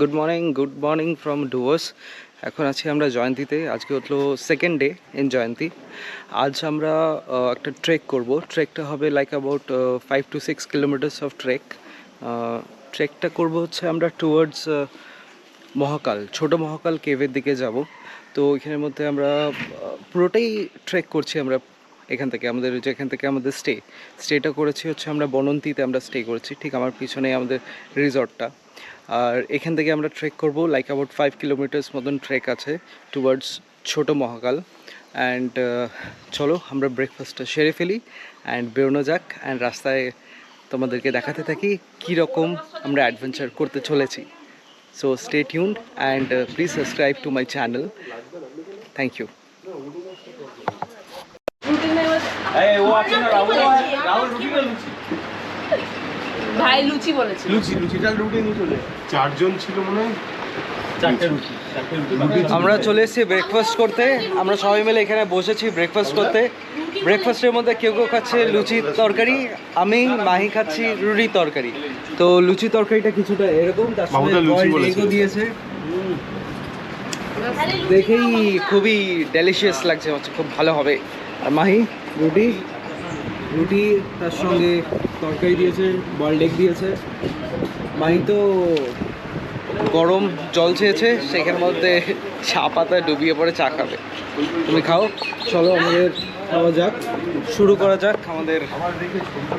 Good morning good morning from Dooars এখন আছি আমরা জয়ন্তীতে। আজকে হলো সেকেন্ড ডে ইন জয়ন্তী। আজ আমরা একটা ট্রেক করব। ট্রেকটা হবে like about five to six kilometres of trek ট্রেকটা করব হচ্ছে আমরা টুয়ার্ডস মহাকাল, ছোট মহাকাল কেভের দিকে যাব। তো এখানের মধ্যে আমরা পুরোটাই ট্রেক করছি আমরা এখান থেকে, আমাদের যেখান থেকে আমাদের স্টে স্টেটা করেছি হচ্ছে আমরা বনন্তীতে আমরা স্টে করেছি। ঠিক আমার পিছনে আমাদের রিসর্টটা আর এখান থেকে আমরা ট্রেক করব লাইক অ্যাবাউট ফাইভ কিলোমিটার্স মতন ট্রেক আছে টুয়ার্ডস ছোট মহাকাল অ্যান্ড চলো আমরা ব্রেকফাস্টটা সেরে ফেলি অ্যান্ড বেরোনো যাক অ্যান্ড রাস্তায় তোমাদেরকে দেখাতে থাকি কীরকম আমরা অ্যাডভেঞ্চার করতে চলেছি so stay tuned and So stay tuned and uh, please subscribe to my channel. Thank you. ভাই লুচি বলেছে লুচি লুচিটা রুটি নিয়ে চলে চারজন ছিল মনে হয়। আমরা চলে এসেছি ব্রেকফাস্ট করতে। আমরা সবাই মিলে এখানে বসেছি ব্রেকফাস্ট করতে। ব্রেকফাস্টের মধ্যে কেউ কেউ খাচ্ছে লুচি তরকারি। আমি মাহি খাচ্ছি রুটি তরকারি। তো লুচি তরকারিটা কিছুটা এরকম তার সঙ্গে দিয়েছে। দেখেই খুবই ডেলিশিয়াস লাগছে হচ্ছে খুব ভালো হবে। আর মাহি রুটি? রুটি তার সঙ্গে তরকারি দিয়েছে বয়েলড এগ দিয়েছে। মাই তো গরম জল চেয়েছে, সেখানের মধ্যে চা পাতা ডুবিয়ে পড়ে চা খাবে। তুমি খাও, চলো আমাদের খাওয়া যাক, শুরু করা যাক আমাদের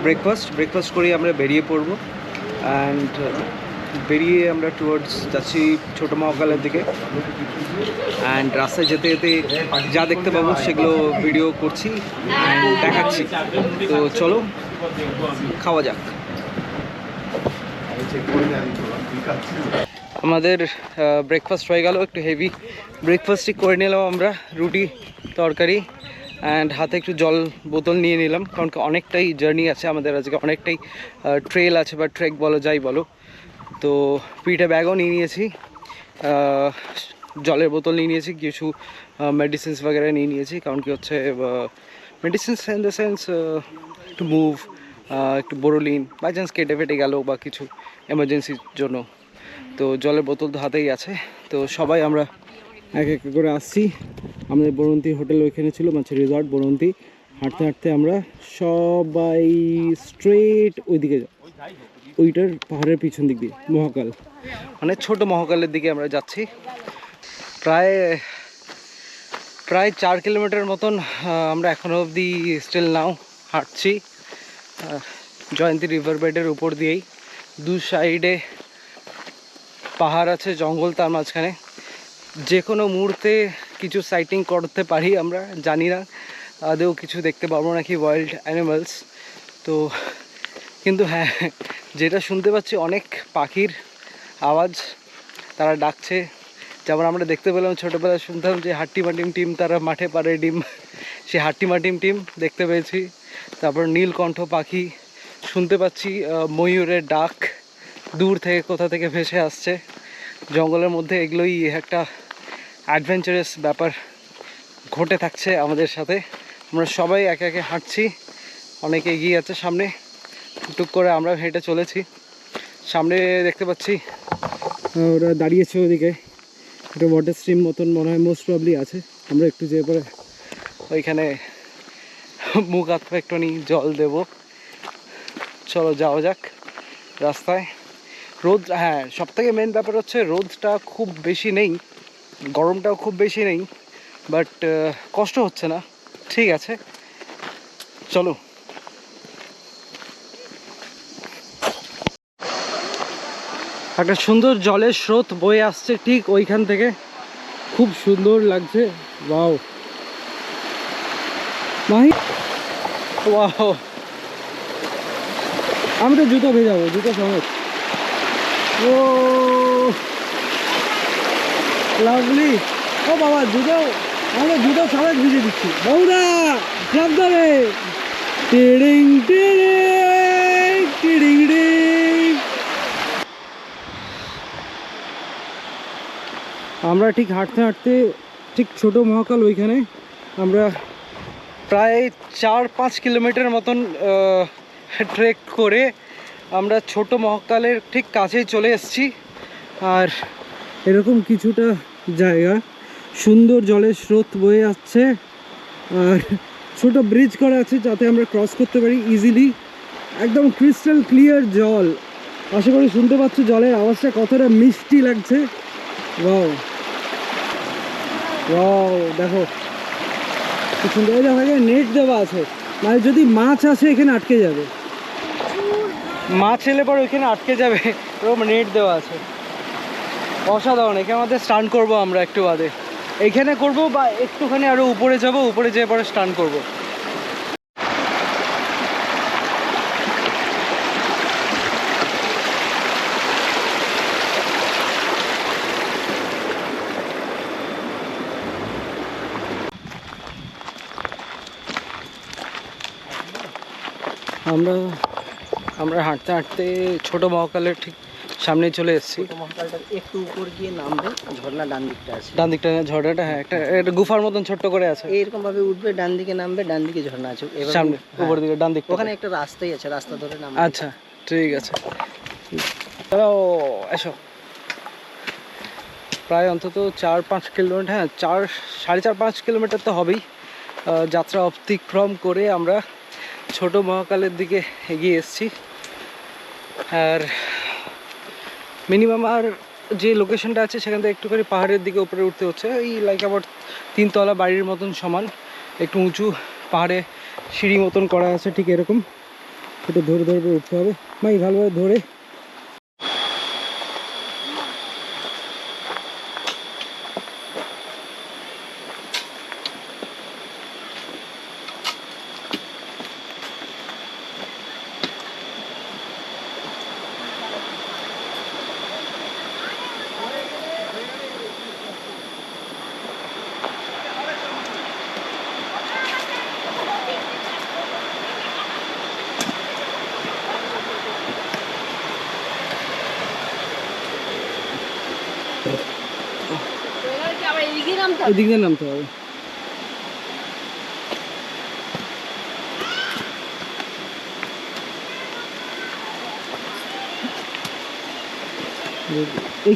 ব্রেকফাস্ট ব্রেকফাস্ট করে আমরা বেরিয়ে পড়ব। অ্যান্ড বেরিয়ে আমরা টুয়ার্ডস যাচ্ছি ছোটো মহাকালের দিকে। অ্যান্ড রাস্তায় যেতে যেতে যা দেখতে পাবো সেগুলো ভিডিও করছি দেখাচ্ছি। তো চলো খাওয়া যাক আমাদের ব্রেকফাস্ট হয়ে গেল একটু হেভি ব্রেকফাস্টই করে নিলাম আমরা রুটি তরকারি অ্যান্ড হাতে একটু জল বোতল নিয়ে নিলাম কারণ কি অনেকটাই জার্নি আছে আমাদের আজকে অনেকটাই ট্রেল আছে বা ট্রেক বলো যাই বলো তো পিঠে ব্যাগও নিয়ে নিয়েছি আহ, জলের বোতল নিয়ে নিয়েছি কিছু মেডিসিনস वगैरह নিয়ে নিয়েছি কারণ কি হচ্ছে medicines in the sense to move একটু বোরোলিন বাই চান্স কেটে ফেটে গেল বা কিছু এমার্জেন্সির জন্য। তো জলের বোতল তো হাতেই আছে। তো সবাই আমরা এক এক করে আসছি। আমাদের বরন্তি হোটেল ওইখানে ছিল মাছের রিসর্ট বরন্তি। হাঁটতে হাঁটতে আমরা সবাই স্ট্রেট ওইদিকে ওইটার পাহাড়ের পিছন দিক দিয়ে, মহাকাল। মানে ছোট মহাকালের দিকে আমরা যাচ্ছি। প্রায় প্রায় চার কিলোমিটার মতন আমরা এখনও অবধি স্টিল নাও হাঁটছি। জয়ন্তী রিভার বেডের উপর দিয়েই। দু সাইডে পাহাড় আছে, জঙ্গল তার মাঝখানে। যে কোনো মুহূর্তে কিছু সাইটিং করতে পারি আমরা, জানি না। আদেও কিছু দেখতে পারব নাকি ওয়াইল্ড অ্যানিমালস তো, কিন্তু হ্যাঁ যেটা শুনতে পাচ্ছি অনেক পাখির আওয়াজ তারা ডাকছে। যেমন আমরা দেখতে পেলাম ছোটোবেলায় শুনতাম যে হাট্টি মাটিম টিম তারা মাঠে পারে ডিম সে হাট্টি মাটিম টিম দেখতে পেয়েছি। তারপর নীলকণ্ঠ পাখি, শুনতে পাচ্ছি ময়ূরের ডাক দূর থেকে, কোথা থেকে ভেসে আসছে। জঙ্গলের মধ্যে এগুলোই একটা অ্যাডভেঞ্চারাস ব্যাপার ঘটে থাকছে আমাদের সাথে। আমরা সবাই একে একে হাঁটছি, অনেকে এগিয়ে আছে সামনে। টুক করে আমরা হেঁটে চলেছি। সামনে দেখতে পাচ্ছি ওরা দাঁড়িয়েছে ওদিকে। একটা ওয়াটার স্ট্রিম মতন মনে হয় মোস্ট প্রবলি আছে। আমরা একটু যেয়ে পরে ওইখানে মুখ হাত একটুখানি জল দেব। চলো যাওয়া যাক রাস্তায়। রোদ হ্যাঁ সব থেকে মেন ব্যাপার হচ্ছে রোদটা খুব বেশি নেই, গরমটাও খুব বেশি নেই বাট কষ্ট হচ্ছে না, ঠিক আছে। চলো। একটা সুন্দর জলের স্রোত বয়ে আসছে ঠিক ওইখান থেকে। খুব সুন্দর লাগছে, ওয়াও। মাহি ওয়াও আমি তো জুতো ভেজাবো, জুতো সমেত। ও লাভলি ও বাবা, জুতো, আমি জুতো সমেত ভিজে দিচ্ছি। বৌদা সাবধানে টিড়িং টিড়িং টিড়িং টিড়িং। আমরা ঠিক হাঁটতে হাঁটতে, ঠিক ছোট মহাকাল ওইখানে, আমরা প্রায় চার পাঁচ কিলোমিটার মতন ট্রেক করে আমরা ছোট মহাকালের ঠিক কাছেই চলে এসেছি। আর এরকম কিছুটা জায়গা, সুন্দর জলের স্রোত বয়ে যাচ্ছে আর ছোট ব্রিজ করা আছে যাতে আমরা ক্রস করতে পারি ইজিলি একদম ক্রিস্টাল ক্লিয়ার জল। আশা করি শুনতে পাচ্ছ জলের আওয়াজটা কতটা মিষ্টি লাগছে। দেখো। কি এখানে নেট দেওয়া আছে। মানে যদি মাছ আসে, এখানে আটকে যাবে। মাছ এলে পর ওইখানে আটকে যাবে। এরকম নেট দেওয়া আছে। অসাধারণ। এখানে আমাদের স্টান করব আমরা একটু বাদে। এখানে করব বা একটুখানি আরও উপরে যাব, উপরে যেয়ে পরে স্টান করব। আমরা আমরা হাঁটতে হাঁটতে ছোট মহাকালের ঠিক সামনে চলে এসেছি। মহাকালটা একটু উপর গিয়ে নামবে ঝর্ণা ডান দিকটা আছে। ডান দিকটা ঝর্ণাটা হ্যাঁ একটা একটা গুফার মতন ছোট্ট করে আছে। এইরকম ভাবে উঠবে ডান দিকে নামবে ডান দিকে ঝর্ণা আছে। সামনে হ্যাঁ, উপর দিকে ডান দিক ওখানে একটা রাস্তাই আছে রাস্তা ধরে নামবে। আচ্ছা ঠিক আছে। চলো এসো। প্রায় অন্তত চার পাঁচ কিলোমিটার হ্যাঁ চার সাড়ে চার পাঁচ কিলোমিটার তো হবেই। যাত্রা অতিক্রম করে আমরা ছোট মহাকালের দিকে এগিয়ে এসছি। আর মিনিমাম আর যে লোকেশনটা আছে, সেখান থেকে একটুখানি পাহাড়ের দিকে উপরে উঠতে হচ্ছে। এই লাইক আবার তিনতলা বাড়ির মতন সমান। একটু উঁচু পাহাড়ে সিঁড়ি মতন করা আছে ঠিক এরকম। একটু ধরে ধরে উঠতে হবে। ভাই, ভালোভাবে ধরে এবার কি আবার এদিকে নামতে হবে? ওই দিক দিয়ে নামতে হবে এই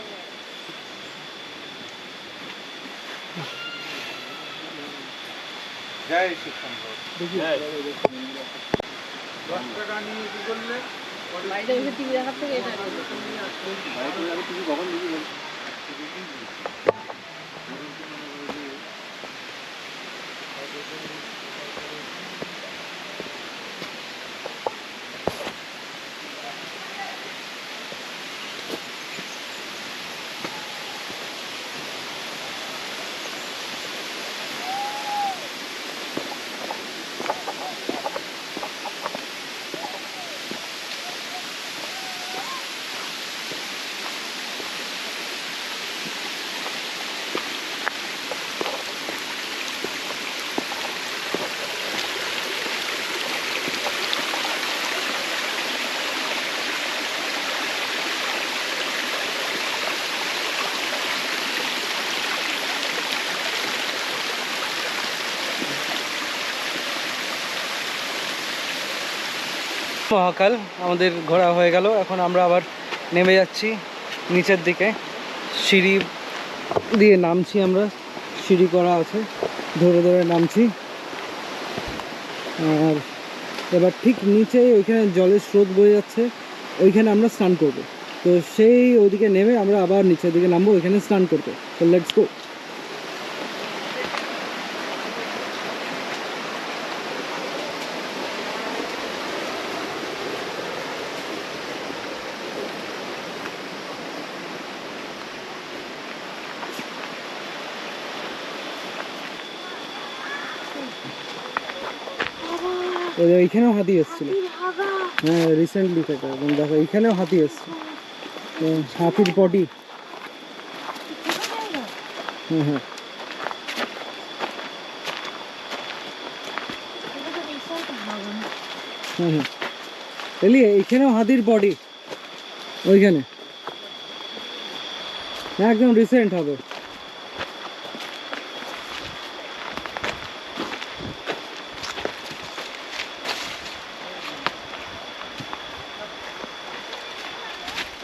নামাটা একটু হালকা। হুম। ও মাহি। বাড়িতে বসে টিভি দেখার থেকে এটা মহাকাল আমাদের ঘোরা হয়ে গেল। এখন আমরা আবার নেমে যাচ্ছি নিচের দিকে। সিঁড়ি দিয়ে নামছি আমরা। সিঁড়ি করা আছে। ধরে ধরে নামছি। আর এবার ঠিক নিচে ওইখানে জলের স্রোত বয়ে যাচ্ছে। ওইখানে আমরা স্নান করব। তো সেই ওদিকে নেমে আমরা আবার নিচের দিকে নামবো। ওইখানে স্নান করতে। তো লেটস গো এইখানেও হাতি এসেছিল। হ্যাঁ রিসেন্টলি থেকে এবং দেখো এইখানেও হাতি এসছে। হাতির বডি হুম হুম হুম হুম এলি এইখানেও হাতির বডি ওইখানে। হ্যাঁ একদম রিসেন্ট হবে।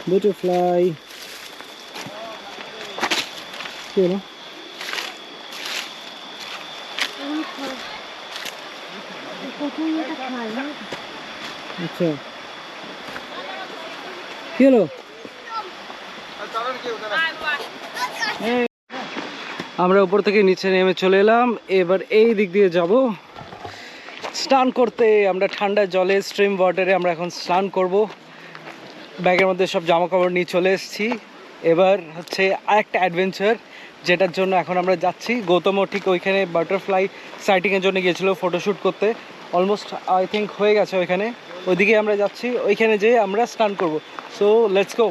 বাটারফ্লাই কি হলো আচ্ছা। হলো? আমরা উপর থেকে নিচে নেমে চলে এলাম। এবার এই দিক দিয়ে যাব। স্নান করতে আমরা ঠান্ডা জলে স্ট্রিম ওয়াটারে আমরা এখন স্নান করব। ব্যাগের মধ্যে সব জামা কাপড় নিয়ে চলে এসেছি। এবার হচ্ছে আরেকটা অ্যাডভেঞ্চার যেটার জন্য এখন আমরা যাচ্ছি। গৌতমও ঠিক ওইখানে বাটারফ্লাই সাইটিংয়ের জন্য গিয়েছিল ফটোশ্যুট করতে। অলমোস্ট আই থিঙ্ক হয়ে গেছে ওইখানে। ওইদিকে আমরা যাচ্ছি, ওইখানে যেয়ে আমরা স্নান করব। সো লেটস গো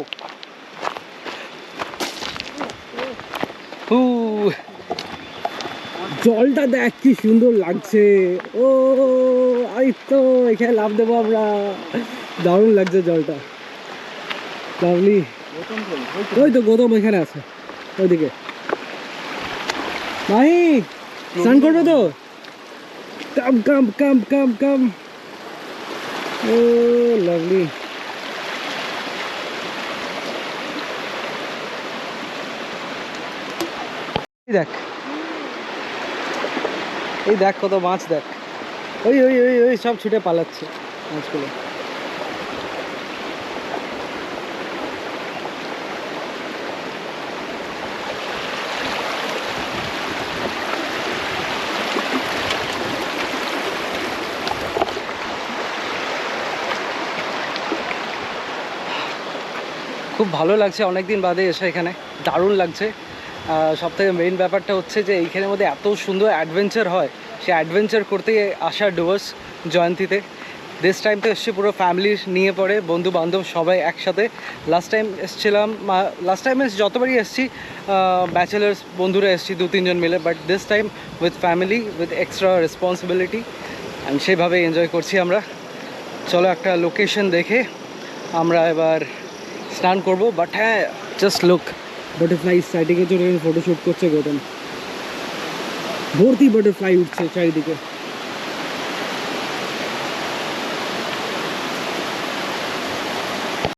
জলটা দেখ, কি সুন্দর লাগছে। ও এই তো, এখানে লাভ দেবো আমরা। দারুণ লাগছে জলটা। লাভলি। ওই তো গৌতম এখানে আছে, ওইদিকে। ভাই স্নান করবে তো? Come come come come come. ও, লাভলি। দেখ। এই দেখ কত মাছ দেখ। ওই ওই ওই ওই সব ছুটে পালাচ্ছে মাছগুলো। খুব ভালো লাগছে অনেক দিন বাদে এসে এখানে। দারুণ লাগছে। সব থেকে মেইন ব্যাপারটা হচ্ছে যে এইখানের মধ্যে এত সুন্দর অ্যাডভেঞ্চার হয় সে অ্যাডভেঞ্চার করতে আসা ডুয়ার্স জয়ন্তীতে। দিস টাইম তো এসছি পুরো ফ্যামিলি নিয়ে পড়ে, বন্ধু বান্ধব সবাই একসাথে। লাস্ট টাইম এসছিলাম লাস্ট টাইম এস যতবারই এসছি ব্যাচেলার্স বন্ধুরা এসছি, দু, তিনজন মিলে। But this time with family with extra responsibility and সেইভাবে এনজয় করছি আমরা। চলো একটা লোকেশন দেখে আমরা এবার স্নান করব বাট হ্যাঁ জাস্ট লুক বাটারফ্লাই সাইডিংয়ের জন্য ফটোশ্যুট করছে গৌতম। ভর্তি বাটারফ্লাই উঠছে চারিদিকে।